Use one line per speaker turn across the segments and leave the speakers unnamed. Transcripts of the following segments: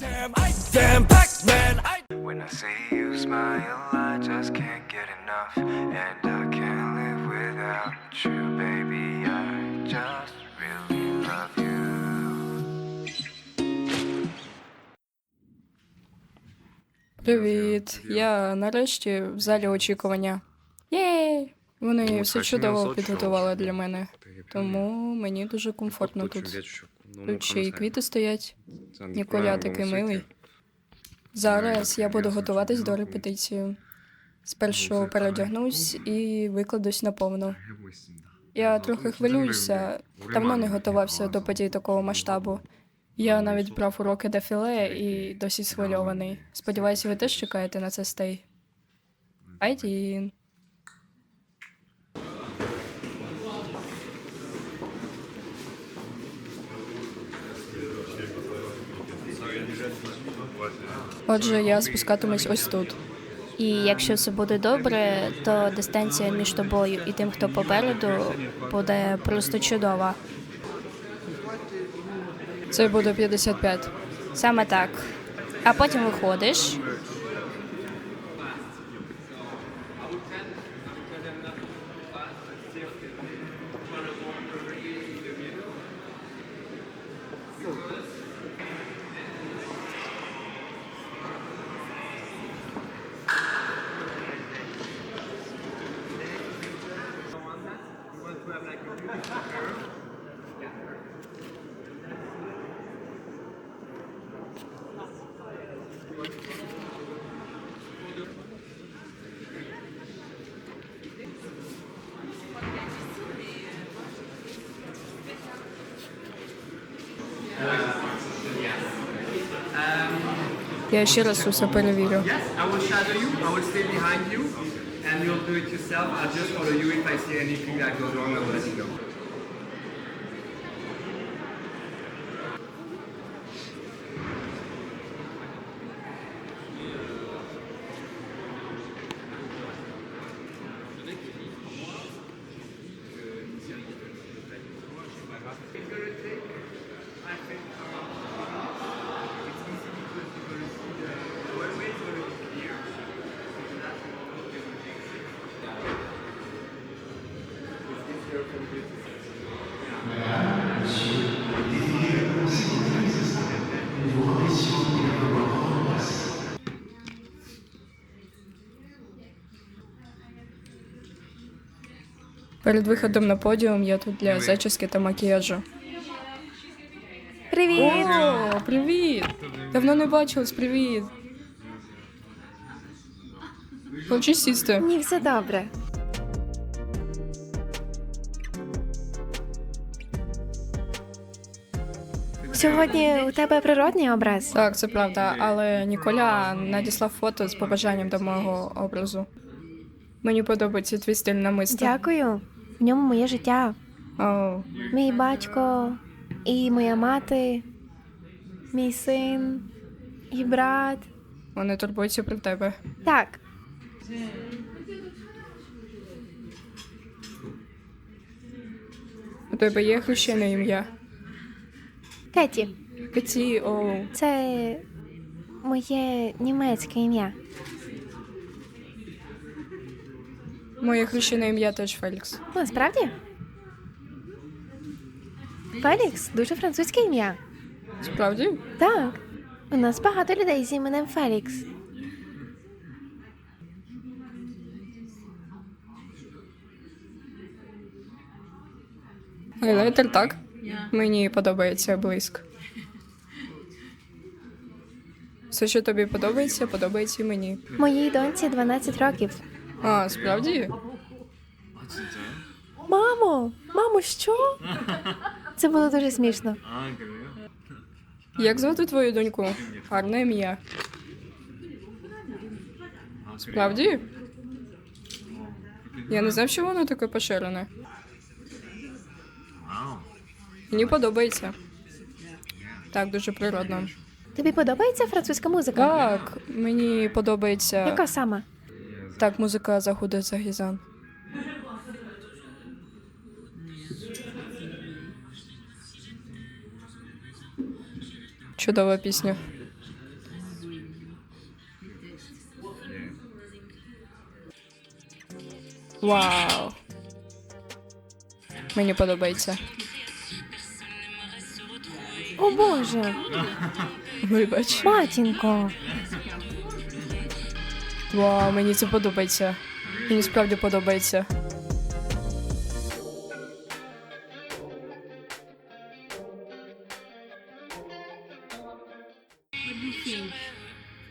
Damn, I damn Pac-Man. I
When I see you smile, I just can't get enough. And I can't live without you, baby. I just really love you.
Привіт. Я нарешті в залі очікування. Єй! Вони
Ну,
все чудово підготували для мене. Тому мені дуже комфортно тут. Тут ще й квіти стоять. Ніколя такий милий. Зараз я буду готуватись до репетиції. Спершу переодягнусь і викладусь наповну. Я трохи хвилююся, давно не готувався до подій такого масштабу. Я навіть брав уроки дефіле і досі схвильований. Сподіваюся, ви теж чекаєте на це стей. Айдін. Отже, я спускатимусь ось тут.
І якщо все буде добре, то дистанція між тобою і тим, хто попереду, буде просто чудова.
Це буде 55.
Саме так. А потім виходиш.
Я ще раз усе перевірю.
Yes, I will shadow you. I will stay behind you, and you'll do it yourself. I'll just follow you. If I see anything that goes wrong, I will let you know.
Перед виходом на подіум я тут для зачіски та макіяжу.
Привіт!
О, привіт! Давно не бачились, привіт. Хочеш сісти?
Ні, все добре. Сьогодні у тебе природній образ.
Так, це правда, але Ніколя надіслав фото з побажанням до мого образу. Мені подобається твій стиль намисто.
Дякую. В ньому моє життя.
О,
Мій батько і моя мати, мій син і брат.
вони турбуються про тебе.
Так,
У тебе є хрещене ім'я.
Кеті,
Кеті, о,
це моє німецьке ім'я.
Моє хрещене ім'я теж Фелікс.
Ну, справді? Фелікс дуже французьке ім'я.
Справді?
Так. У нас багато людей з іменем Фелікс.
Хайлайтер, так? Мені подобається блиск. Все, що тобі подобається, подобається і мені.
Моїй доньці 12 років.
А, справді?
Мамо, мамо, що? Це було дуже смішно.
Як звати твою доньку? Гарне ім'я. Справді? Я не знав, що воно таке поширене. Мені подобається. Так, дуже природно.
Тобі подобається французька музика?
Так, мені подобається.
Яка саме?
Так, музика заходить за гізан. Чудова пісня. Вау! Мені подобається.
О Боже!
Вибач.
Матінко!
Вау, мені це подобається. Мені справді подобається.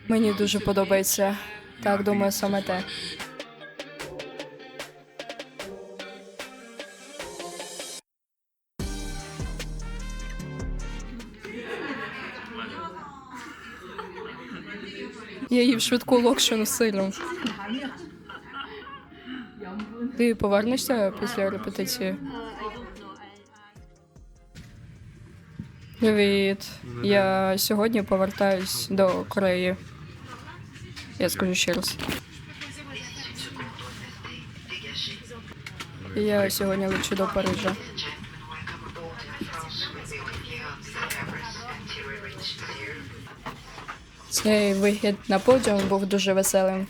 Мені дуже подобається. Так, думаю, саме те. Я їв швидку локшину сиром. Ти повернешся після репетиції? Привіт. Я сьогодні повертаюсь до Кореї. Я скажу ще раз. Я сьогодні лечу до Парижа. Цей вихід на подіум був дуже веселим.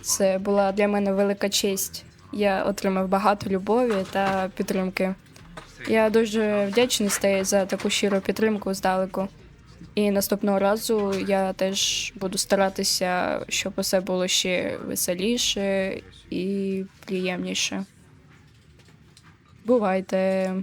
Це була для мене велика честь. Я отримав багато любові та підтримки. Я дуже вдячний стаю за таку щиру підтримку здалеку. І наступного разу я теж буду старатися, щоб усе було ще веселіше і приємніше. Бувайте.